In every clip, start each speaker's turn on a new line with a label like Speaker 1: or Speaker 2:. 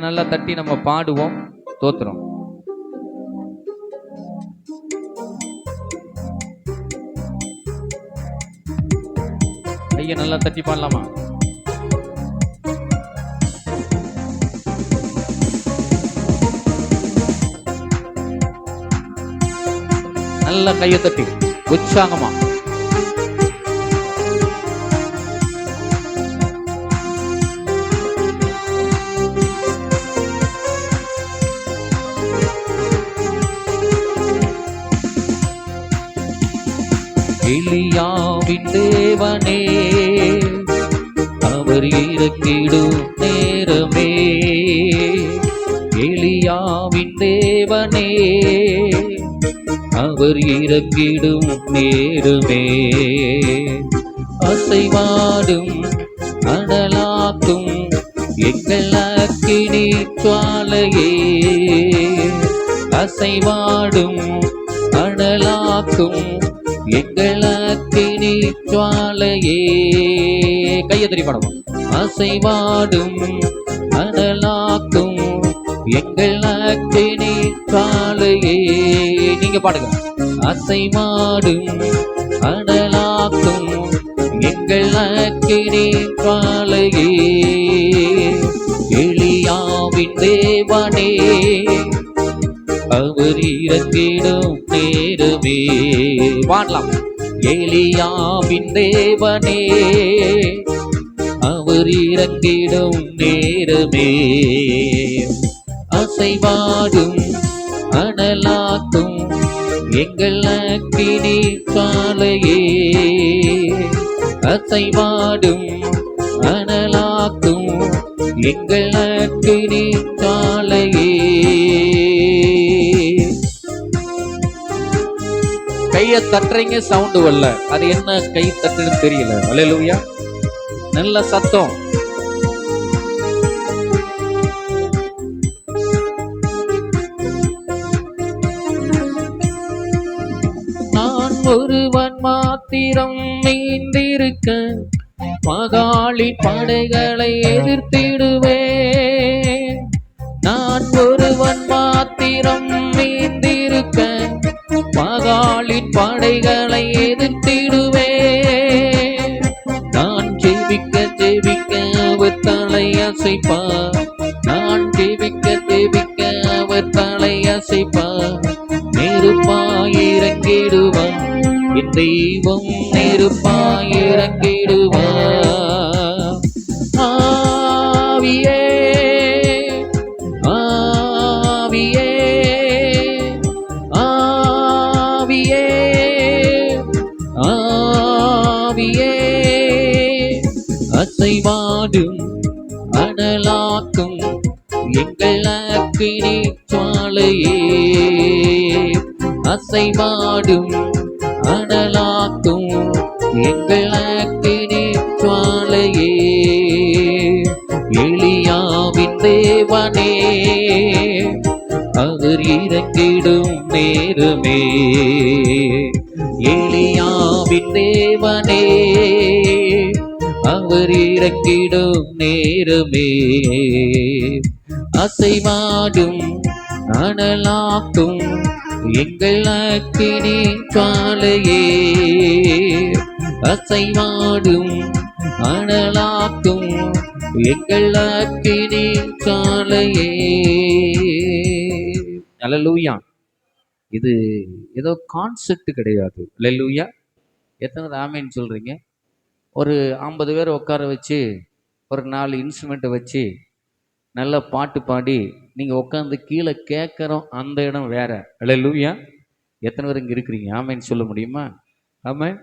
Speaker 1: கையை நல்லா தட்டி நம்ம பாடுவோம் தோத்துறோம் கையை நல்லா தட்டி பாடலாமா நல்லா கையை தட்டி உற்சாகமா
Speaker 2: எலியாவின் தேவனே அவர் இறக்கிடும் நேரமே எலியாவின் தேவனே அவர் இறக்கிடும் நேருமே அசைவாடும் அடலாக்கும் எங்கள் அக்கினி சுவாலையே அசைவாடும் அடலாக்கும் எங்களத்தினி ஜுவாலையே
Speaker 1: கையை தெரிவிக்கணும்
Speaker 2: அசைவாடும் அனலாக்கும் எங்கள் அக்கினி காலையே நீங்க பாடுங்க அசைமாடும் அடலாக்கும் எங்கள் அக்கினி காலையே எளியாவின் தேவனே அவர் இறங்கிடும் நேரமே எலியாவின் தேவனே அவர் இறங்கிடும் அசைவாடும் அனலாக்கும் எங்கள் அக்கினி காலையே அசைவாடும் அனலாக்கும் எங்கள் அக்கினி சாலையே
Speaker 1: கைய தட்டுறீங்க சவுண்டு வரல அது என்ன கை தட்டுன்னு தெரியல வலையலுவியா நல்ல சத்தம்
Speaker 2: நான் ஒருவன் மாத்திரம் மீந்திருக்க மகாளி படைகளை எதிர்த்து எங்கள் அக்கினி சுவாலையே எளியாவின் தேவனே அவர் இறங்கிடும் நேருமே எளியாவின் தேவனே அவர் இறக்கிடும் நேருமே அசைவாடும் அனலாக்கும் எங்கள் அக்கினி காலையே அசைவாடும் அனலாக்கும் எங்கள் காலையே
Speaker 1: அலலூயா இது ஏதோ கான்செப்ட் கிடையாது லெல்லூயா எத்தனை ஆமைன்னு சொல்கிறீங்க ஒரு ஐம்பது பேர் உட்கார வச்சு ஒரு நாலு இன்ஸ்ட்ருமெண்ட்டை வச்சு நல்ல பாட்டு பாடி நீங்கள் உட்காந்து கீழே கேட்குறோம் அந்த இடம் வேறு லெல்லூயா எத்தனை பேர் இங்கே இருக்கிறீங்க ஆமைன்னு சொல்ல முடியுமா ஆமாம்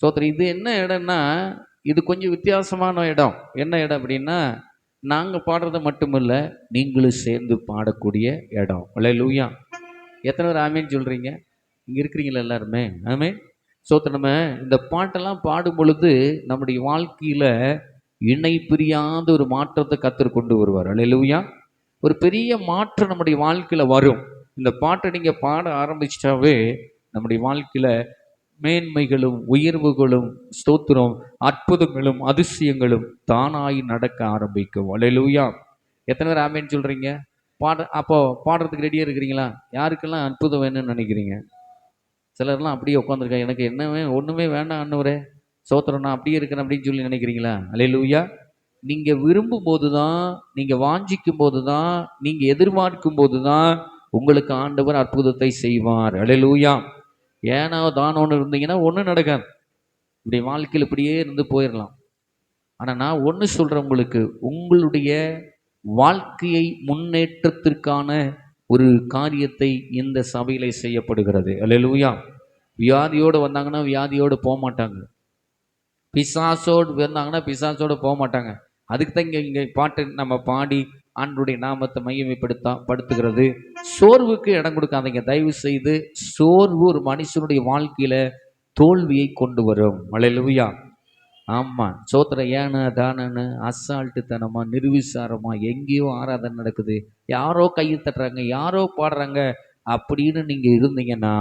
Speaker 1: ஸ்தோத்திரம் இது என்ன இடம்னா இது கொஞ்சம் வித்தியாசமான இடம் என்ன இடம் அப்படின்னா நாங்கள் பாடுறது மட்டுமில்லை நீங்களும் சேர்ந்து பாடக்கூடிய இடம் இல்லை லூயா எத்தனை பேர் ஆமேன்னு சொல்கிறீங்க இங்கே இருக்கிறீங்களா எல்லாருமே ஆமே சோத்த நம்ம இந்த பாட்டெல்லாம் பாடும் பொழுது நம்முடைய வாழ்க்கையில் இணை பிரியாத ஒரு மாற்றத்தை கற்று கொண்டு வருவார் லூயா ஒரு பெரிய மாற்றம் நம்முடைய வாழ்க்கையில் வரும் இந்த பாட்டை நீங்கள் பாட ஆரம்பிச்சிட்டாவே நம்முடைய வாழ்க்கையில் மேன்மைகளும் உயர்வுகளும் ஸ்தோத்திரம் அற்புதங்களும் அதிசயங்களும் தானாய் நடக்க ஆரம்பிக்கும் அலையிலூயா எத்தனை பேர் ஆமேன்னு சொல்கிறீங்க பாட அப்போ பாடுறதுக்கு ரெடியாக இருக்கிறீங்களா யாருக்கெல்லாம் அற்புதம் வேணும்னு நினைக்கிறீங்க சிலர்லாம் அப்படியே உட்காந்துருக்கா எனக்கு என்னவே ஒன்றுமே வேண்டாம் அண்ணவரே சோத்திரம் நான் அப்படியே இருக்கிறேன் அப்படின்னு சொல்லி நினைக்கிறீங்களா அலையிலூயா நீங்கள் விரும்பும் போது தான் நீங்கள் வாஞ்சிக்கும் போது தான் நீங்கள் எதிர்பார்க்கும் போது தான் உங்களுக்கு ஆண்டவர் அற்புதத்தை செய்வார் அலையிலூயா ஏனோ ஒன்று இருந்தீங்கன்னா ஒன்றும் நடக்காது இப்படி வாழ்க்கையில் இப்படியே இருந்து போயிடலாம் ஆனால் நான் ஒன்று சொல்கிறேன் உங்களுக்கு உங்களுடைய வாழ்க்கையை முன்னேற்றத்திற்கான ஒரு காரியத்தை இந்த சபையில் செய்யப்படுகிறது அல்லூயா வியாதியோடு வந்தாங்கன்னா வியாதியோடு போக மாட்டாங்க பிசாசோடு வந்தாங்கன்னா பிசாசோடு போக மாட்டாங்க அதுக்கு தான் இங்கே இங்கே பாட்டு நம்ம பாடி அன்றுடைய நாமத்தை மையமைப்படுத்தா படுத்துகிறது சோர்வுக்கு இடம் கொடுக்காதீங்க தயவு செய்து சோர்வு ஒரு மனுஷனுடைய வாழ்க்கையில் தோல்வியை கொண்டு வரும் மலையிலுயா ஆமாம் சோத்திர ஏனு தானன்னு அசால்ட்டுத்தனமா நிர்விசாரமா எங்கேயோ ஆராதனை நடக்குது யாரோ கையை தட்டுறாங்க யாரோ பாடுறாங்க அப்படின்னு நீங்கள் இருந்தீங்கன்னா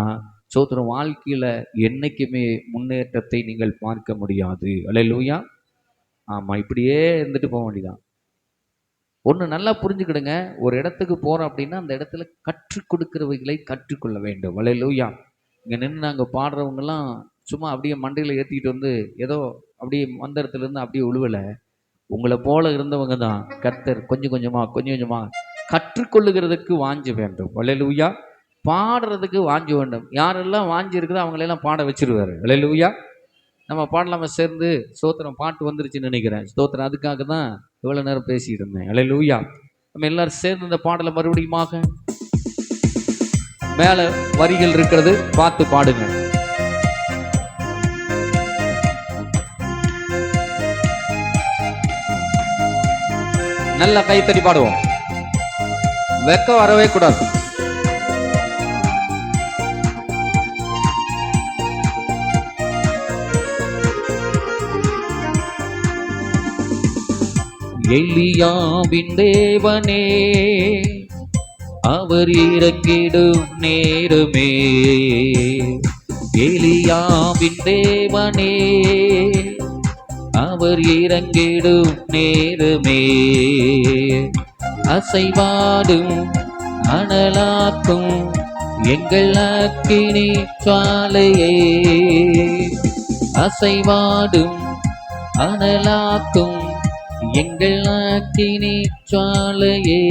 Speaker 1: சோத்திர வாழ்க்கையில் என்னைக்குமே முன்னேற்றத்தை நீங்கள் பார்க்க முடியாது அலையிலுயா ஆமாம் இப்படியே இருந்துட்டு போக வேண்டியதான் ஒன்று நல்லா புரிஞ்சுக்கிடுங்க ஒரு இடத்துக்கு போகிறோம் அப்படின்னா அந்த இடத்துல கற்றுக் கொடுக்குறவைகளை கற்றுக்கொள்ள வேண்டும் லூயா இங்கே நின்று நாங்கள் பாடுறவங்கெல்லாம் சும்மா அப்படியே மண்டையில் ஏற்றிக்கிட்டு வந்து ஏதோ அப்படியே மந்திரத்துலேருந்து அப்படியே உழுவலை உங்களை போல இருந்தவங்க தான் கர்த்தர் கொஞ்சம் கொஞ்சமாக கொஞ்சம் கொஞ்சமாக கற்றுக்கொள்ளுகிறதுக்கு வாஞ்சு வேண்டும் லூயா பாடுறதுக்கு வாஞ்சு வேண்டும் யாரெல்லாம் வாஞ்சி இருக்குதோ அவங்களெல்லாம் பாட வச்சிருவார் லூயா நம்ம பாடலாமல் சேர்ந்து சோத்திரம் பாட்டு வந்துருச்சுன்னு நினைக்கிறேன் சோத்திரம் அதுக்காக தான் இவ்வளோ நேரம் பேசிட்டு இருந்தேன் அலை லூயா நம்ம எல்லாரும் சேர்ந்து இந்த பாடலை மறுபடியுமாக மேலே வரிகள் இருக்கிறது பார்த்து பாடுங்க நல்லா கைத்தடி பாடுவோம் வெக்க வரவே கூடாது
Speaker 2: எலியாவின் தேவனே அவர் இறக்கிடும் நேருமே எலியாவின் தேவனே அவர் இறங்கிடும் நேருமே அசைவாடும் அனலாக்கும் எங்கள் அக்கினி சாலையே அசைவாடும் அனலாக்கும் எங்கள் நாட்டினே சாலையே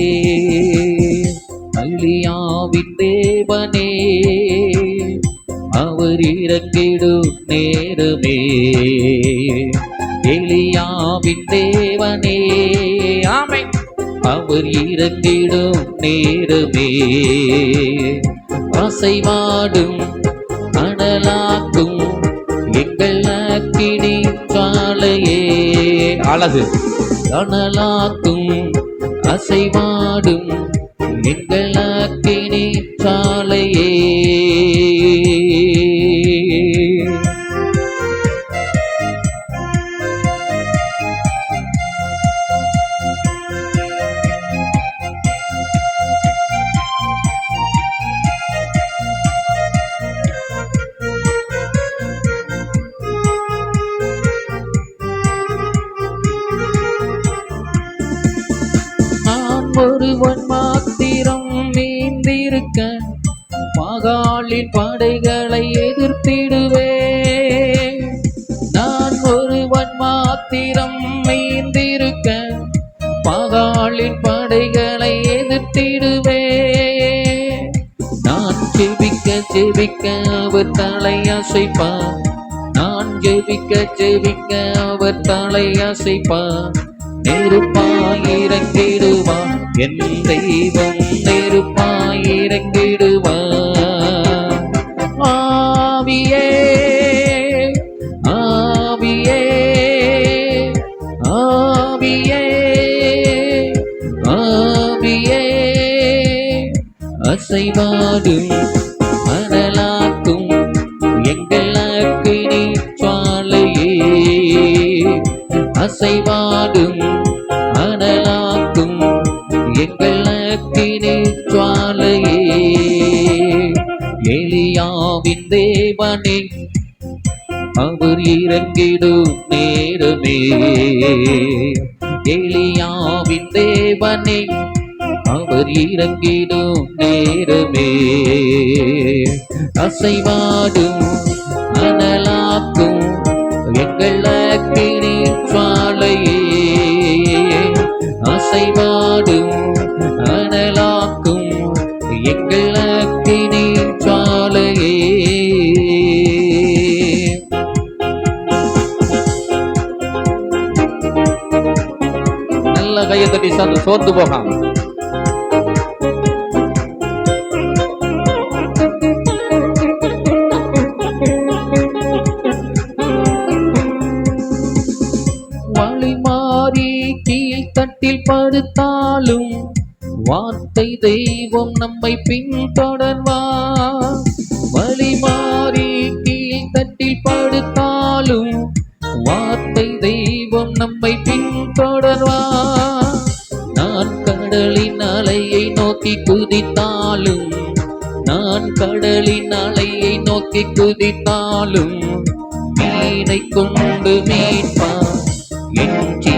Speaker 2: அழியாவின் தேவனே அவர் இறக்கிடும் நேரமே எளியாவின் தேவனே ஆமை அவர் இறக்கிடும் நேரமே அசைவாடும் அனலாக்கும் எங்கள் அக்கினி சாலையே அழகு அனலாக்கும் அசைவாடும் எங்களாக்கினே சாலையே நாட்டின் பாடைகளை எதிர்த்திடுவே நான் ஒருவன் மாத்திரம் மீந்திருக்க பகாலின் பாடைகளை எதிர்த்திடுவே நான் ஜெபிக்க ஜெபிக்க அவர் தலையசைப்பார் நான் ஜெபிக்க ஜெபிக்க அவர் தலையசைப்பார் நெருப்பாயிரங்கிடுவான் என் தெய்வம் நெருப்பாயிரங்கிடு அசைவாடும் மணலாக்கும் எங்களாக்கு நீச்சாலையே அசைவாடும் மணலாக்கும் எங்களாக்கு நீச்சாலையே எலியாவின் தேவனே அவர் இறங்கிடும் நேரமே எலியாவின் தேவனே அவர் இறங்கிடும் நேரமே அசைவாடும் அனலாக்கும் எங்கள் அக்கினி அசைவாடும் அனலாக்கும் எங்கள் அக்கினி
Speaker 1: நல்ல கையை தட்டி சோர்ந்து போகாமல்
Speaker 2: படுத்தாலும் வார்த்தை தெய்வம் நம்மை பின்தொடர்வா வழி மாறி கீழ் தட்டில் படுத்தாலும் வார்த்தை தெய்வம் நம்மை பின்தொடர்வா நான் கடலின் அலையை நோக்கி குதித்தாலும் நான் கடலின் அலையை நோக்கி குதித்தாலும் மீனை கொண்டு மீட்பான் என்று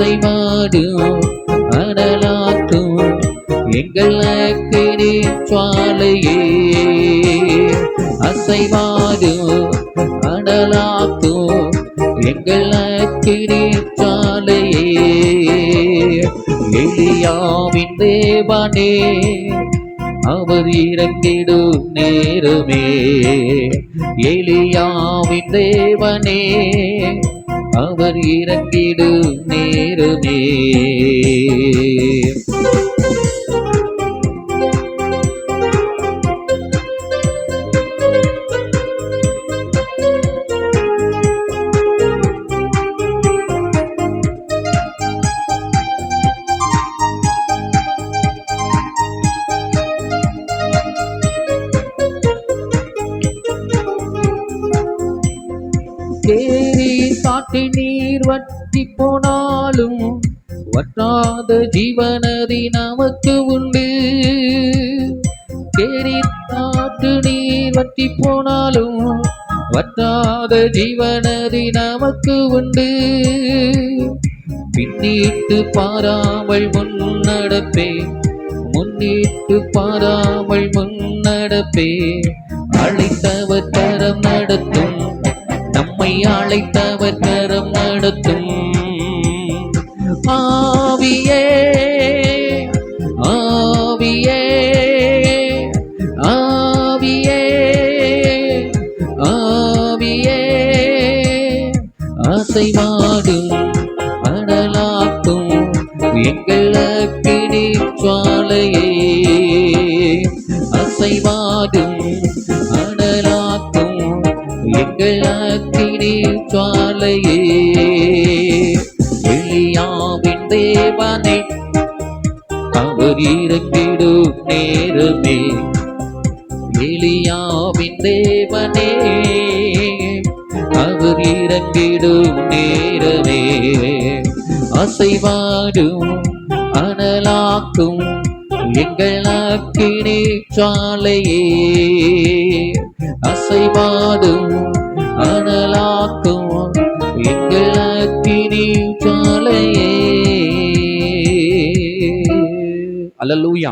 Speaker 2: அசைமாடும் அனலாக்கும் எங்கள் அக்கினி சுவாலையே அசைமாடும் அனலாக்கும் எங்கள் அக்கினி சாலையே எளியாவின் தேவனே அவர் இறங்கிடும் நேருமே எளியாவின் தேவனே அவர் இறங்கிடும் நேருமே காட்டி நீர் வட்டி போனாலும் வட்டாத ஜீவனதி நமக்கு உண்டு கேரி காட்டு நீர் வட்டி போனாலும் வட்டாத ஜீவனதி நமக்கு உண்டு பின்னிட்டு பாராமல் முன்னடப்பே முன்னிட்டு பாராமல் முன்னடப்பே அழைத்தவர் தரம் நடத்தும் நம்மை அழைத்தவர் நடத்தும் ஆவியே ஆவியே ஆவியே ஆவியே அசைவாடும் அடலாக்கும் எங்கள் அக்கினி சுவாலையே அசைவாடும் அடலாக்கும் எங்கள் அக்கினி இறைவனை அவர் இறங்கிடும் நேருமே எலியாவின் தேவனே அவர் இறங்கிடும் நேரமே அசைவாடும் அனலாக்கும் எங்கள் அக்கினி சாலையே அசைவாடும் அனலாக்கும்
Speaker 1: அலலூயா